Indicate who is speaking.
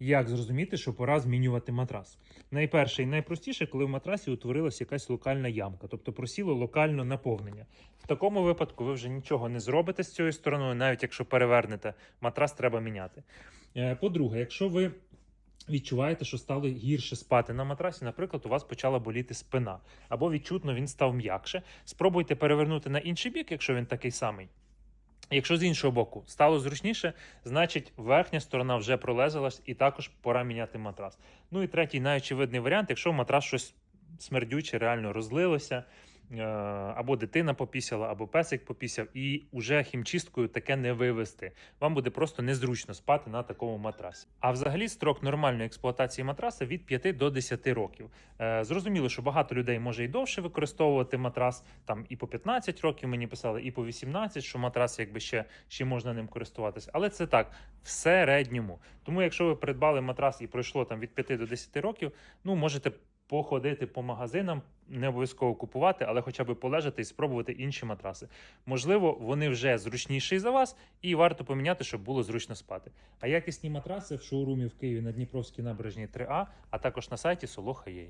Speaker 1: Як зрозуміти, що пора змінювати матрас? Найперше і найпростіше, коли в матрасі утворилася якась локальна ямка, тобто просіло локально наповнення. В такому випадку ви вже нічого не зробите з цією стороною, навіть якщо перевернете, матрас треба міняти. Е, По-друге, якщо ви відчуваєте, що стало гірше спати на матрасі, наприклад, у вас почала боліти спина, або відчутно він став м'якше, спробуйте перевернути на інший бік, якщо він такий самий. Якщо з іншого боку стало зручніше, значить верхня сторона вже пролезалась і також пора міняти матрас. Ну і третій найочевидний варіант, якщо матрас щось смердюче, реально розлилося, або дитина попісяла, або песик попісяв, і уже хімчисткою таке не вивести. Вам буде просто незручно спати на такому матрасі. А взагалі строк нормальної експлуатації матраса від 5 до 10 років. Е, Зрозуміло, що багато людей може і довше використовувати матрас, там і по 15 років мені писали, і по 18, що матрас якби ще, ще можна ним користуватися. Але це так, в середньому. Тому, якщо ви придбали матрас і пройшло там від 5 до 10 років, ну можете походити по магазинам, не обов'язково купувати, але хоча б полежати і спробувати інші матраси. Можливо, вони вже зручніші за вас, і варто поміняти, щоб було зручно спати. А якісні матраси в шоурумі в Києві на Дніпровській набережній 3А, а також на сайті Solo.ua.